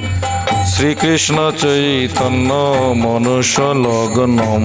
Thank you. Shrikrishna Chaitanya মনুষ্য লগ্নম।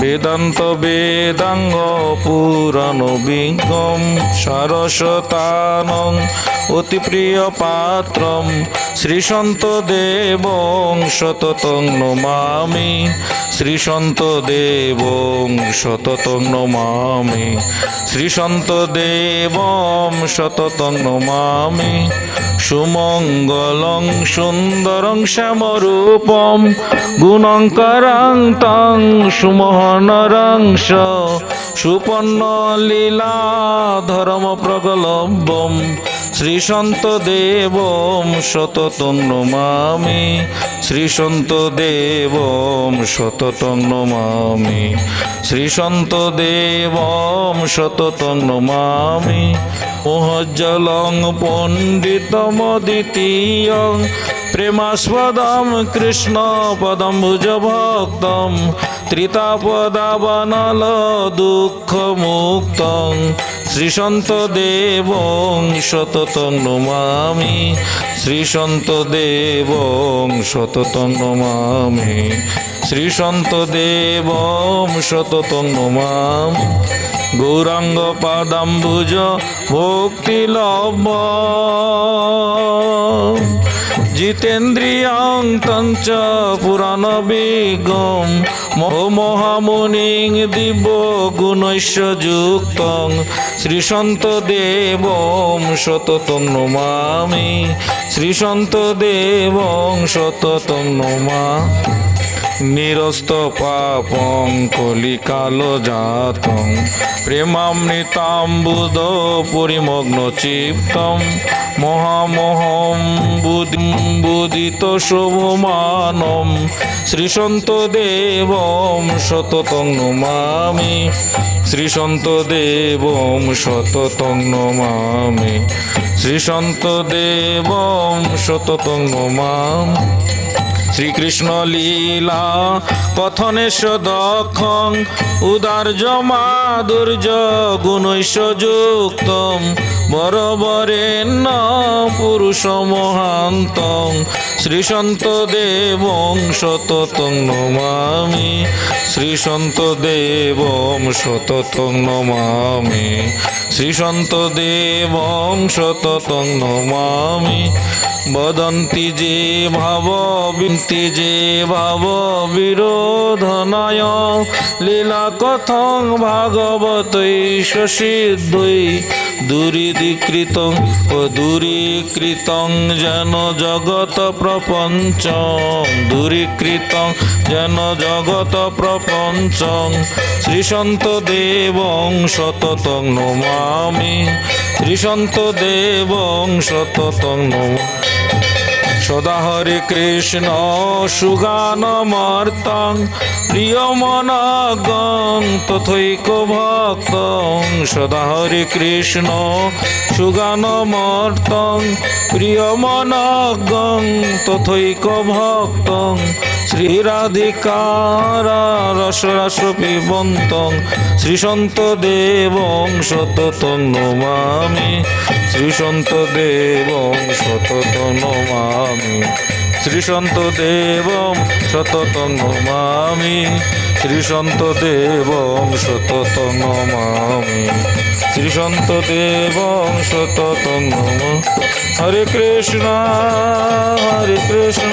বেদান্ত বেদাঙ্গ পুরাণ বিজ্ঞম সারসতানং অতি প্রিয় পাত্রম। শ্রীসন্ত দেবং শততং নমামি। শ্রীসন্ত দেবং শততং নমামি। শ্রীসন্ত দেবম শততং নমামি। সুমঙ্গলং সুন্দরং শ্যামরূপম গুণঙ্করং তং সুমোহনরং স সুপন্ন লীলা ধর্ম প্রগলভ্যম শ্রীসন্ত দেবম শততং নমামি শ্রীসন্ত দেবম শততং নমামি। শ্রীসন্ত দেবম শততং নমামি। মোহজ্জলং পণ্ডিতমদ্বিতীয়ং প্রেমাস্পদম কৃষ্ণ পদম ভুজ ভক্তম ত্রিতাপদাবনল দুঃখ মুক্তং শ্রীসন্ত দেবং শততং নমামি। শ্রীসন্ত দেবং শততং নমামি শ্রীসন্ত দেবম শততং নমামি গৌরাঙ্গ পাদাম্বুজ ভক্তি লব জিতেন্দ্রিয়ং তঞ্চ পুরাণ বিগম। মহামুনিং দিব্য গুণৈশ্য যুক্তং। শ্রীসন্ত দেবং শততং নমামি। শ্রীসন্ত দেবং শততং নমা নিরস্ত পাপং কলিকাল জাতং। প্রেমামৃতাম্বুদ পরিমগ্ন চিত্তম। মহামোহম বুদিত শোভমানম। শ্রীসন্ত দেবম শততং নমামি। শ্রীসন্ত দেবম শততং নমামি। শ্রীসন্ত দেবম শততং নমামি। শ্রীকৃষ্ণ লীলা কথনেশ দক্ষং, উদার্য মাধুর্য গুণৈশ যুক্তম বরবরেণ্য পুরুষ মহান্তং, শ্রীসন্ত দেবং শততং নমামি, শ্রীসন্ত দেবং শততং নমামি। শ্রীসন্ত দেবং শততং নমামি বদন্তি যে ভাব, বিন্তি যে ভাব বিরোধনায় লীলা কথং ভাগবতৈষ সিদ্ধৈ দুরিদীকৃত ও দূরীকৃত যেন জগত প্রপঞ্চ। দূরীকৃত যেন জগত প্রপঞ্চ। শ্রীসন্ত দেবং শততং নমামি। শ্রীসন্ত দেবং শততং নমামি। সদা হরে কৃষ্ণ সুগানমর্তং প্রিয় মনগং, তথৈক ভক্তং, সদা হরে কৃষ্ণ সুগানমর্তং প্রিয় মনগং, তথৈক ভক্তং শ্রীরাধিকারা রসরাস পিবন্তং শ্রীসন্ত দেবং শততং নমামি শ্রীসন্ত দেবং শততং নমামি শ্রীসন্ত দেবং শততং নমামি শ্রীসন্ত দেবং শততং নমামি শ্রীসন্ত দেবং শততং নম হরে কৃষ্ণ হরে কৃষ্ণ।